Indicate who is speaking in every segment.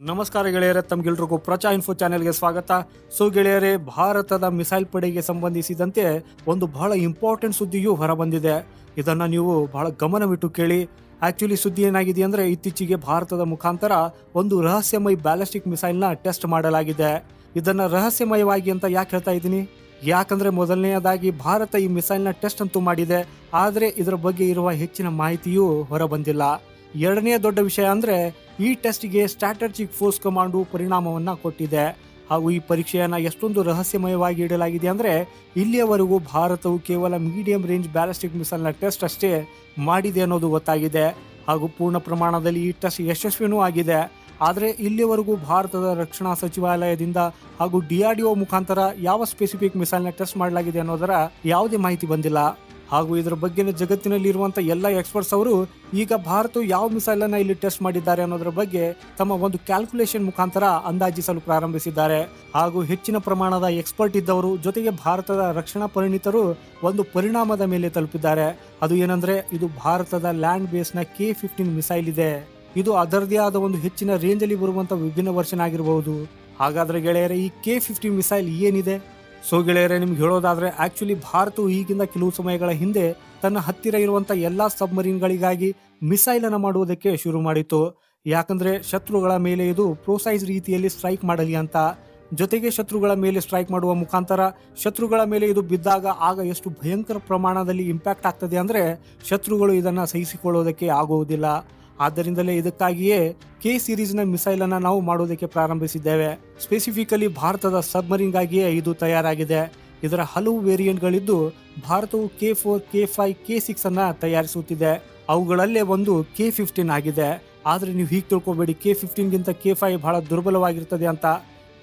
Speaker 1: ನಮಸ್ಕಾರ ಗೆಳೆಯರೇ ತಮ್ಗೆಲ್ರಿಗೂ ಪ್ರಚಾ ಇನ್ಫೋ ಚಾನೆಲ್ಗೆ ಸ್ವಾಗತ. ಸೊ ಗೆಳೆಯರೇ, ಭಾರತದ ಮಿಸೈಲ್ ಪಡೆಗೆ ಸಂಬಂಧಿಸಿದಂತೆ ಒಂದು ಬಹಳ ಇಂಪಾರ್ಟೆಂಟ್ ಸುದ್ದಿಯೂ ಹೊರಬಂದಿದೆ. ಇದನ್ನ ನೀವು ಬಹಳ ಗಮನವಿಟ್ಟು ಕೇಳಿ. ಆಕ್ಚುಲಿ ಸುದ್ದಿ ಏನಾಗಿದೆ ಅಂದ್ರೆ, ಇತ್ತೀಚೆಗೆ ಭಾರತದ ಮುಖಾಂತರ ಒಂದು ರಹಸ್ಯಮಯ ಬ್ಯಾಲಿಸ್ಟಿಕ್ ಮಿಸೈಲ್ನ ಟೆಸ್ಟ್ ಮಾಡಲಾಗಿದೆ. ಇದನ್ನ ರಹಸ್ಯಮಯವಾಗಿ ಅಂತ ಯಾಕೆ ಹೇಳ್ತಾ ಇದ್ದೀನಿ? ಯಾಕಂದ್ರೆ ಮೊದಲನೆಯದಾಗಿ ಭಾರತ ಈ ಮಿಸೈಲ್ನ ಟೆಸ್ಟ್ ಅಂತೂ ಮಾಡಿದೆ. ಆದರೆ ಇದರ ಬಗ್ಗೆ ಇರುವ ಹೆಚ್ಚಿನ ಮಾಹಿತಿಯೂ ಹೊರಬಂದಿಲ್ಲ. ಎರಡನೇ ದೊಡ್ಡ ವಿಷಯ ಅಂದ್ರೆ ಈ ಟೆಸ್ಟ್ಗೆ ಸ್ಟ್ರಾಟಜಿಕ್ ಫೋರ್ಸ್ ಕಮಾಂಡು ಪರಿಣಾಮವನ್ನ ಕೊಟ್ಟಿದೆ. ಹಾಗೂ ಈ ಪರೀಕ್ಷೆಯನ್ನ ಎಷ್ಟೊಂದು ರಹಸ್ಯಮಯವಾಗಿ ಇಡಲಾಗಿದೆ ಅಂದ್ರೆ ಇಲ್ಲಿಯವರೆಗೂ ಭಾರತವು ಕೇವಲ ಮೀಡಿಯಂ ರೇಂಜ್ ಬ್ಯಾಲಿಸ್ಟಿಕ್ ಮಿಸೈಲ್ನ ಟೆಸ್ಟ್ ಅಷ್ಟೇ ಮಾಡಿದೆ ಅನ್ನೋದು ಗೊತ್ತಾಗಿದೆ. ಹಾಗೂ ಪೂರ್ಣ ಪ್ರಮಾಣದಲ್ಲಿ ಈ ಟೆಸ್ಟ್ ಯಶಸ್ವಿನೂ ಆಗಿದೆ. ಆದರೆ ಇಲ್ಲಿಯವರೆಗೂ ಭಾರತದ ರಕ್ಷಣಾ ಸಚಿವಾಲಯದಿಂದ ಹಾಗೂ ಡಿಆರ್ಡಿಒ ಮುಖಾಂತರ ಯಾವ ಸ್ಪೆಸಿಫಿಕ್ ಮಿಸೈಲ್ನ ಟೆಸ್ಟ್ ಮಾಡಲಾಗಿದೆ ಅನ್ನೋದರ ಯಾವುದೇ ಮಾಹಿತಿ ಬಂದಿಲ್ಲ. ಹಾಗೂ ಇದರ ಬಗ್ಗೆ ಜಗತ್ತಿನಲ್ಲಿ ಇರುವಂತ ಎಲ್ಲ ಎಕ್ಸ್ಪರ್ಟ್ಸ್ ಅವರು, ಈಗ ಭಾರತವು ಯಾವ ಮಿಸೈಲ್ ಅನ್ನ ಇಲ್ಲಿ ಟೆಸ್ಟ್ ಮಾಡಿದ್ದಾರೆ ಅನ್ನೋದರ ಬಗ್ಗೆ ತಮ್ಮ ಒಂದು ಕ್ಯಾಲ್ಕುಲೇಷನ್ ಮುಖಾಂತರ ಅಂದಾಜಿಸಲು ಪ್ರಾರಂಭಿಸಿದ್ದಾರೆ. ಹಾಗೂ ಹೆಚ್ಚಿನ ಪ್ರಮಾಣದ ಎಕ್ಸ್ಪರ್ಟ್ ಇದ್ದವರು, ಜೊತೆಗೆ ಭಾರತದ ರಕ್ಷಣಾ ಪರಿಣಿತರು ಒಂದು ಪರಿಣಾಮದ ಮೇಲೆ ತಲುಪಿದ್ದಾರೆ. ಅದು ಏನಂದ್ರೆ, ಇದು ಭಾರತದ ಲ್ಯಾಂಡ್ ಬೇಸ್ನ ಕೆ ಫಿಫ್ಟೀನ್ ಮಿಸೈಲ್ ಇದೆ. ಇದು ಅದರದೇ ಆದ ಒಂದು ಹೆಚ್ಚಿನ ರೇಂಜ್ ಅಲ್ಲಿ ಬರುವಂತಹ ವಿಭಿನ್ನ ವರ್ಷನ್ ಆಗಿರಬಹುದು ಹಾಗಾದ್ರೆ ಗೆಳೆಯರೆ, ಈ ಕೆ ಫಿಫ್ಟೀನ್ ಮಿಸೈಲ್ ಏನಿದೆ? ಸೊ ಗೆಳೆಯರೆ, ನಿಮ್ಗೆ ಹೇಳೋದಾದ್ರೆ ಆಕ್ಚುಲಿ ಭಾರತವು ಈಗಿಂದ ಕೆಲವು ಸಮಯಗಳ ಹಿಂದೆ ತನ್ನ ಹತ್ತಿರ ಇರುವಂತಹ ಎಲ್ಲಾ ಸಬ್ಮರೀನ್ಗಳಿಗಾಗಿ ಮಿಸೈಲ್ ಅನ್ನು ಮಾಡುವುದಕ್ಕೆ ಶುರು ಮಾಡಿತು ಯಾಕಂದ್ರೆ ಶತ್ರುಗಳ ಮೇಲೆ ಇದು ಪ್ರೋಸೈಸ್ ರೀತಿಯಲ್ಲಿ ಸ್ಟ್ರೈಕ್ ಮಾಡಲಿ ಅಂತ. ಜೊತೆಗೆ ಶತ್ರುಗಳ ಮೇಲೆ ಸ್ಟ್ರೈಕ್ ಮಾಡುವ ಮುಖಾಂತರ ಶತ್ರುಗಳ ಮೇಲೆ ಇದು ಬಿದ್ದಾಗ ಆಗ ಎಷ್ಟು ಭಯಂಕರ ಪ್ರಮಾಣದಲ್ಲಿ ಇಂಪ್ಯಾಕ್ಟ್ ಆಗ್ತದೆ ಅಂದ್ರೆ ಶತ್ರುಗಳು ಇದನ್ನ ಸಹಿಸಿಕೊಳ್ಳೋದಕ್ಕೆ ಆಗುವುದಿಲ್ಲ. ಆದ್ದರಿಂದಲೇ ಇದಕ್ಕಾಗಿಯೇ ಕೆ ಸಿರೀಸ್ನ ಮಿಸೈಲ್ ಅನ್ನ ನಾವು ಮಾಡೋದಕ್ಕೆ ಪ್ರಾರಂಭಿಸಿದ್ದೇವೆ. ಸ್ಪೆಸಿಫಿಕಲಿ ಭಾರತದ ಸಬ್ಮರೀನ್ಗಾಗಿಯೇ ಇದು ತಯಾರಾಗಿದೆ. ಇದರ ಹಲವು ವೇರಿಯಂಟ್ಗಳಿದ್ದು ಭಾರತವು K four K five K six ಅನ್ನ ತಯಾರಿಸುತ್ತಿದೆ. ಅವುಗಳಲ್ಲೇ ಒಂದು ಕೆ ಫಿಫ್ಟೀನ್ ಆಗಿದೆ. ಆದರೆ ನೀವು ಹೀಗೆ ತಿಳ್ಕೊಬೇಡಿ ಕೆ ಫಿಫ್ಟೀನ್ಗಿಂತ ಕೆ ಫೈವ್ ಬಹಳ ದುರ್ಬಲವಾಗಿರ್ತದೆ ಅಂತ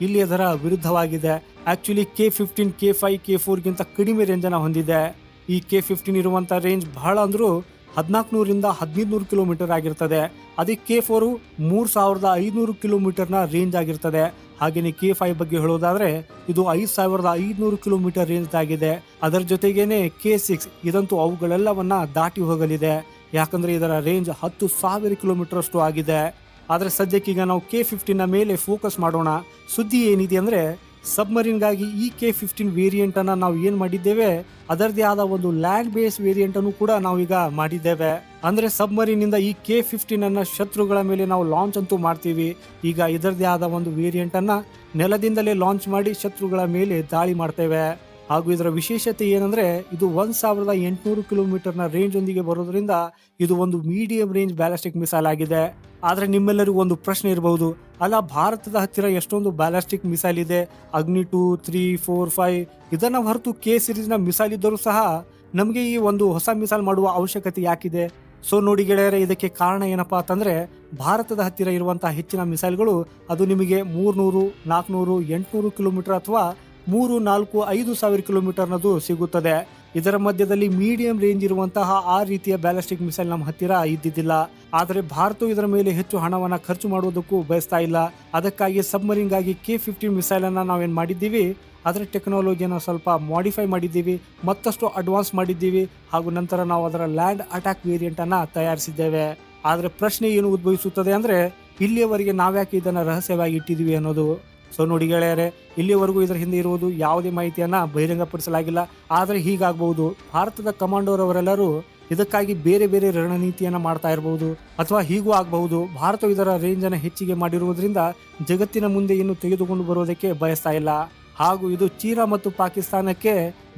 Speaker 1: ಇಲ್ಲಿ ಅದರ ವಿರುದ್ಧವಾಗಿದೆ. Actually K fifteen K five K ಫೋರ್ಗಿಂತ ಕಡಿಮೆ ರೇಂಜನ್ನು ಹೊಂದಿದೆ. ಈ ಕೆ ಫಿಫ್ಟೀನ್ ಇರುವಂಥ ರೇಂಜ್ ಬಹಳ ಅಂದ್ರೂ ಹದಿನಾಲ್ಕುನೂರಿಂದ ಹದಿನೈದುನೂರು ಕಿಲೋಮೀಟರ್ ಆಗಿರ್ತದೆ. ಅದೇ ಕೆ ಫೋರು ಮೂರು ಸಾವಿರದ ಐದುನೂರು ಕಿಲೋಮೀಟರ್ನ ರೇಂಜ್ ಆಗಿರ್ತದೆ. ಹಾಗೆಯೇ ಕೆ ಫೈವ್ ಬಗ್ಗೆ ಹೇಳೋದಾದ್ರೆ, ಇದು ಐದು ಸಾವಿರದ ಐದುನೂರು ಕಿಲೋಮೀಟರ್ ರೇಂಜ್ ಆಗಿದೆ. ಅದರ ಜೊತೆಗೇನೆ ಕೆ ಸಿಕ್ಸ್ ಇದಂತೂ ಅವುಗಳೆಲ್ಲವನ್ನ ದಾಟಿ ಹೋಗಲಿದೆ. ಯಾಕಂದ್ರೆ ಇದರ ರೇಂಜ್ ಹತ್ತು ಸಾವಿರ ಕಿಲೋಮೀಟರ್ ಅಷ್ಟು ಆಗಿದೆ. ಆದ್ರೆ ಸದ್ಯಕ್ಕೀಗ ನಾವು ಕೆ ಫಿಫ್ಟಿನ ಮೇಲೆ ಫೋಕಸ್ ಮಾಡೋಣ. ಸುದ್ದಿ ಏನಿದೆ ಅಂದ್ರೆ ಸಬ್ಮರೀನ್ಗಾಗಿ ಈ ಕೆ ಫಿಫ್ಟೀನ್ ವೇರಿಯಂಟ್ ಅನ್ನ ನಾವು ಏನು ಮಾಡಿದ್ದೇವೆ? ಅದರದೇ ಆದ ಒಂದು ಲ್ಯಾಂಡ್ ಬೇಸ್ ವೇರಿಯಂಟ್ ಅನ್ನು ಕೂಡ ನಾವೀಗ ಮಾಡಿದ್ದೇವೆ. ಅಂದ್ರೆ ಸಬ್ಮರೀನ್ ಇಂದ ಈ ಕೆ ಫಿಫ್ಟೀನ್ ಅನ್ನ ಶತ್ರುಗಳ ಮೇಲೆ ನಾವು ಲಾಂಚ್ ಅಂತೂ ಮಾಡ್ತೀವಿ. ಈಗ ಇದರದೇ ಆದ ಒಂದು ವೇರಿಯಂಟ್ ಅನ್ನ ನೆಲದಿಂದಲೇ ಲಾಂಚ್ ಮಾಡಿ ಶತ್ರುಗಳ ಮೇಲೆ ದಾಳಿ ಮಾಡ್ತೇವೆ. ಹಾಗೂ ಇದರ ವಿಶೇಷತೆ ಏನಂದ್ರೆ, ಇದು ಒಂದ್ ಸಾವಿರದ ಎಂಟುನೂರು ಕಿಲೋಮೀಟರ್ನ ರೇಂಜ್ ಒಂದಿಗೆ ಬರೋದ್ರಿಂದ ಇದು ಒಂದು ಮೀಡಿಯಂ ರೇಂಜ್ ಬ್ಯಾಲಿಸ್ಟಿಕ್ ಮಿಸೈಲ್ ಆಗಿದೆ. ಆದ್ರೆ ನಿಮ್ಮೆಲ್ಲರಿಗೂ ಒಂದು ಪ್ರಶ್ನೆ ಇರಬಹುದು. ಅಲ್ಲ, ಭಾರತದ ಹತ್ತಿರ ಎಷ್ಟೊಂದು ಬ್ಯಾಲಿಸ್ಟಿಕ್ ಮಿಸೈಲ್ ಇದೆ, ಅಗ್ನಿ ಟೂ, ತ್ರೀ, ಫೋರ್, ಫೈವ್, ಇದನ್ನು ಹೊರತು ಕೆ ಸಿರೀಸ್ನ ಮಿಸೈಲ್ ಇದ್ದರೂ ಸಹ ನಮಗೆ ಈ ಒಂದು ಹೊಸ ಮಿಸೈಲ್ ಮಾಡುವ ಅವಶ್ಯಕತೆ ಯಾಕಿದೆ? ಸೊ ನೋಡಿ ಗೆಳೆಯರೆ, ಇದಕ್ಕೆ ಕಾರಣ ಏನಪ್ಪಾ ಅಂತಂದ್ರೆ, ಭಾರತದ ಹತ್ತಿರ ಇರುವಂತಹ ಹೆಚ್ಚಿನ ಮಿಸೈಲ್ಗಳು ಅದು ನಿಮಗೆ ಮೂರ್ನೂರು ನಾಲ್ಕುನೂರು ಎಂಟುನೂರು ಕಿಲೋಮೀಟರ್ ಅಥವಾ ಮೂರು, ನಾಲ್ಕು, ಐದು ಸಾವಿರ ಕಿಲೋಮೀಟರ್ನದು ಸಿಗುತ್ತದೆ. ಇದರ ಮಧ್ಯದಲ್ಲಿ ಮೀಡಿಯಂ ರೇಂಜ್ ಇರುವಂತಹ ಆ ರೀತಿಯ ಬ್ಯಾಲಿಸ್ಟಿಕ್ ಮಿಸೈಲ್ ನಮ್ಮ ಹತ್ತಿರ ಇದ್ದಿದ್ದಿಲ್ಲ. ಆದರೆ ಭಾರತವು ಇದರ ಮೇಲೆ ಹೆಚ್ಚು ಹಣವನ್ನ ಖರ್ಚು ಮಾಡುವುದಕ್ಕೂ ಬಯಸ್ತಾ ಇಲ್ಲ. ಅದಕ್ಕಾಗಿ ಸಬ್ಮರೀನ್ಗಾಗಿ ಕೆ ಫಿಫ್ಟೀನ್ ಮಿಸೈಲ್ ಅನ್ನ ನಾವೇನ್ ಮಾಡಿದ್ದೀವಿ? ಅದರ ಟೆಕ್ನಾಲಜಿಯನ್ನು ಸ್ವಲ್ಪ ಮಾಡಿಫೈ ಮಾಡಿದ್ದೀವಿ. ಮತ್ತಷ್ಟು ಅಡ್ವಾನ್ಸ್ ಮಾಡಿದ್ದೀವಿ. ಹಾಗೂ ನಂತರ ನಾವು ಅದರ ಲ್ಯಾಂಡ್ ಅಟ್ಯಾಕ್ ವೇರಿಯಂಟ್ ಅನ್ನ ತಯಾರಿಸಿದ್ದೇವೆ. ಆದರೆ ಪ್ರಶ್ನೆ ಏನು ಉದ್ಭವಿಸುತ್ತದೆ ಅಂದ್ರೆ, ಇಲ್ಲಿಯವರೆಗೆ ನಾವ್ಯಾಕೆ ಇದನ್ನು ರಹಸ್ಯವಾಗಿ ಇಟ್ಟಿದ್ದೀವಿ ಅನ್ನೋದು. ಸೊ ನೋಡಿ ಗೆಳೆಯರೆ, ಇಲ್ಲಿವರೆಗೂ ಇದರ ಹಿಂದೆ ಇರುವುದು ಯಾವುದೇ ಮಾಹಿತಿಯನ್ನ ಬಹಿರಂಗಪಡಿಸಲಾಗಿಲ್ಲ. ಆದರೆ ಹೀಗಾಗಬಹುದು. ಭಾರತದ ಕಮಾಂಡೋರ್ ಅವರೆಲ್ಲರೂ ಇದಕ್ಕಾಗಿ ಬೇರೆ ಬೇರೆ ರಣನೀತಿಯನ್ನ ಮಾಡ್ತಾ ಇರಬಹುದು ಅಥವಾ ಹೀಗೂ ಆಗಬಹುದು. ಭಾರತ ಇದರ ರೇಂಜ್ ಅನ್ನು ಹೆಚ್ಚಿಗೆ ಮಾಡಿರುವುದರಿಂದ ಜಗತ್ತಿನ ಮುಂದೆ ಇನ್ನು ತೆಗೆದುಕೊಂಡು ಬರೋದಕ್ಕೆ ಬಯಸ್ತಾ ಇಲ್ಲ. ಹಾಗೂ ಇದು ಚೀನಾ ಮತ್ತು ಪಾಕಿಸ್ತಾನಕ್ಕೆ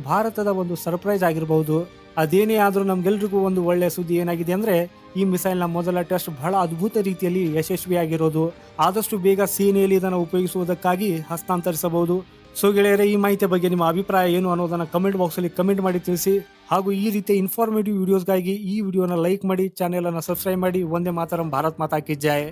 Speaker 1: ಭಾರತದ ಒಂದು ಸರ್ಪ್ರೈಸ್ ಆಗಿರಬಹುದು. ಅದೇನೇ ಆದರೂ ನಮ್ಗೆಲ್ರಿಗೂ ಒಂದು ಒಳ್ಳೆಯ ಸುದ್ದಿ ಏನಾಗಿದೆ ಅಂದ್ರೆ ಈ ಮಿಸೈಲ್ನ ಮೊದಲ ಟೆಸ್ಟ್ ಬಹಳ ಅದ್ಭುತ ರೀತಿಯಲ್ಲಿ ಯಶಸ್ವಿಯಾಗಿರೋದು. ಆದಷ್ಟು ಬೇಗ ಸೇನೆಯಲ್ಲಿ ಇದನ್ನು ಉಪಯೋಗಿಸುವುದಕ್ಕಾಗಿ ಹಸ್ತಾಂತರಿಸಬಹುದು. ಸೊ ಗೆಳೆಯರೆ, ಈ ಮಾಹಿತಿ ಬಗ್ಗೆ ನಿಮ್ಮ ಅಭಿಪ್ರಾಯ ಏನು ಅನ್ನೋದನ್ನ ಕಮೆಂಟ್ ಬಾಕ್ಸಲ್ಲಿ ಕಮೆಂಟ್ ಮಾಡಿ ತಿಳಿಸಿ. ಹಾಗೂ ಈ ರೀತಿಯ ಇನ್ಫಾರ್ಮೇಟಿವ್ ವಿಡಿಯೋಸ್ಗಾಗಿ ಈ ವಿಡಿಯೋನ ಲೈಕ್ ಮಾಡಿ ಚಾನೆಲ್ ಅನ್ನು ಸಬ್ಸ್ಕ್ರೈಬ್ ಮಾಡಿ. ಒಂದೇ ಮಾತರಂ, ಭಾರತ್ ಮಾತಾಕಿ ಜಯ